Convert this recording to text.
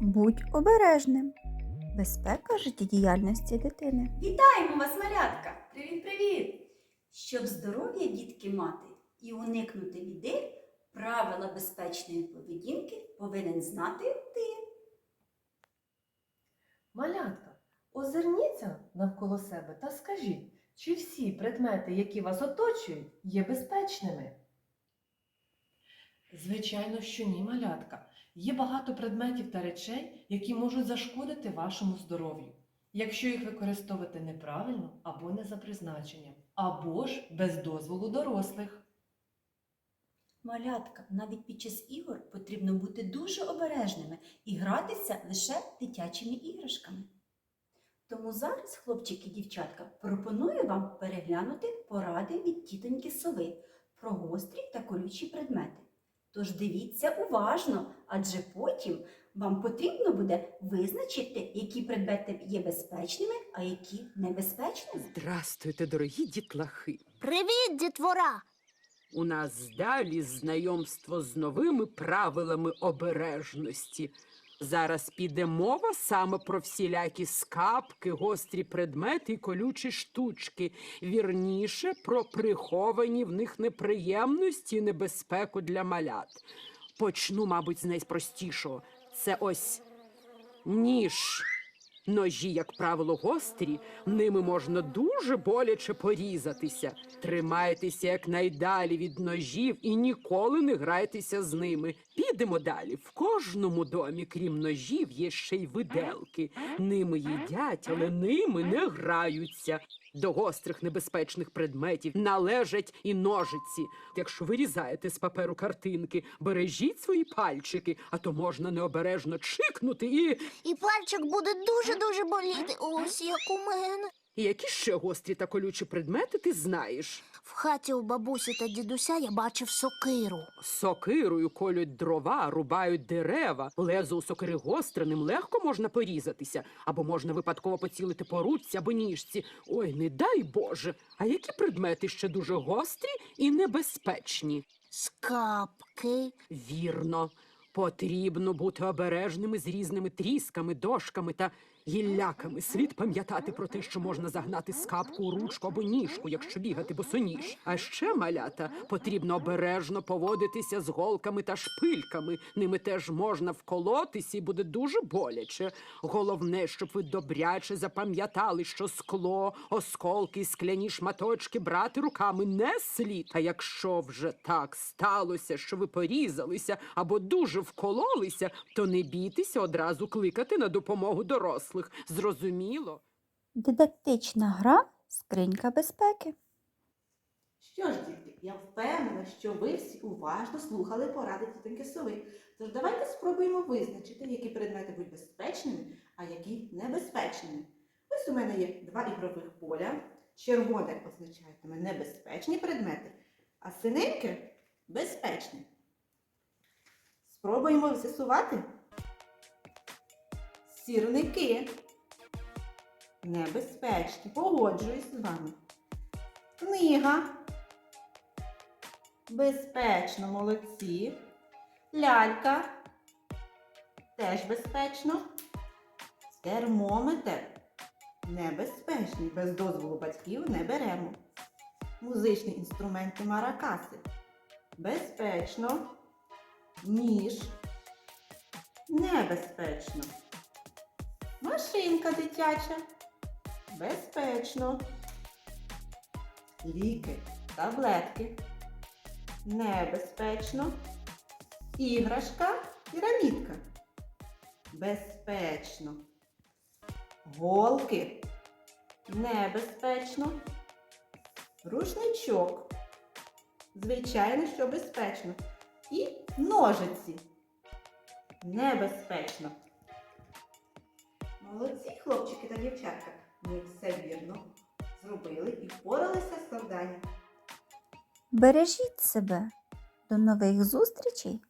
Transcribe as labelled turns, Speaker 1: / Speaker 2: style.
Speaker 1: Будь обережним. Безпека життєдіяльності дитини.
Speaker 2: Вітаємо вас, малятка! Привіт-привіт! Щоб здоров'я дітки мати і уникнути біди, правила безпечної поведінки повинен знати ти.
Speaker 3: Малятка, озирніться навколо себе та скажіть, чи всі предмети, які вас оточують, є безпечними? Звичайно, що ні, малятка. Є багато предметів та речей, які можуть зашкодити вашому здоров'ю, якщо їх використовувати неправильно або не за призначенням, або ж без дозволу дорослих.
Speaker 2: Малятка, навіть під час ігор потрібно бути дуже обережними і гратися лише дитячими іграшками. Тому зараз, хлопчики і дівчатка, пропоную вам переглянути поради від тітоньки сови про гострі та колючі предмети. Тож дивіться уважно, адже потім вам потрібно буде визначити, які предмети є безпечними, а які небезпечними.
Speaker 4: Здрастуйте, дорогі дітлахи.
Speaker 5: Привіт, дітвора!
Speaker 4: У нас далі знайомство з новими правилами обережності. Зараз піде мова саме про всілякі скапки, гострі предмети і колючі штучки. Вірніше про приховані в них неприємності і небезпеку для малят. Почну, мабуть, з найпростішого. Це ось ніж. Ножі, як правило, гострі, ними можна дуже боляче порізатися. Тримайтеся якнайдалі від ножів і ніколи не грайтеся з ними. Підемо далі. В кожному домі, крім ножів, є ще й виделки. Ними їдять, але ними не граються. До гострих небезпечних предметів належать і ножиці. Якщо вирізаєте з паперу картинки, бережіть свої пальчики, а то можна необережно чикнути і.
Speaker 5: І пальчик буде дуже-дуже боліти. Ось як у мене.
Speaker 4: І які ще гострі та колючі предмети ти знаєш?
Speaker 5: В хаті у бабусі та дідуся я бачив сокиру.
Speaker 4: Сокирою колють дрова, рубають дерева. Лезо у сокири гостре, ним легко можна порізатися, або можна випадково поцілити по руці або ніжці. Ой, не дай Боже. А які предмети ще дуже гострі і небезпечні?
Speaker 5: Скапки.
Speaker 4: Вірно, потрібно бути обережними з різними трісками, дошками та гілляками. Слід пам'ятати про те, що можна загнати скапку ручку або ніжку, якщо бігати босоніж. А ще, малята, потрібно обережно поводитися з голками та шпильками. Ними теж можна вколотися і буде дуже боляче. Головне, щоб ви добряче запам'ятали, що скло, осколки, скляні шматочки брати руками не слід. А якщо вже так сталося, що ви порізалися або дуже вкололися, то не бійтеся одразу кликати на допомогу дорослих. Зрозуміло?
Speaker 1: Дидактична гра скринька безпеки.
Speaker 6: Що ж, дітки, я впевнена, що ви всі уважно слухали поради тітоньки сови. Тож давайте спробуємо визначити, які предмети будуть безпечними, а які небезпечними. Ось у мене є два ігрових поля. Червоне означатиме небезпечні предмети, а синеньке безпечні. Спробуємо з'ясувати. Сірники. Небезпечні. Погоджуюсь з вами. Книга. Безпечно, молодці. Лялька. Теж безпечно. Термометр. Небезпечний. Без дозволу батьків не беремо. Музичні інструменти маракаси. Безпечно. Ніж. Небезпечно. Машинка дитяча. Безпечно. Ліки, таблетки. Небезпечно. Іграшка, пірамідка. Безпечно. Голки. Небезпечно. Рушничок. Звичайно, що безпечно. І ножиці. Небезпечно. Молодці, хлопчики та дівчатка. Ми все вірно зробили і впоралися з завданням.
Speaker 1: Бережіть себе. До нових зустрічей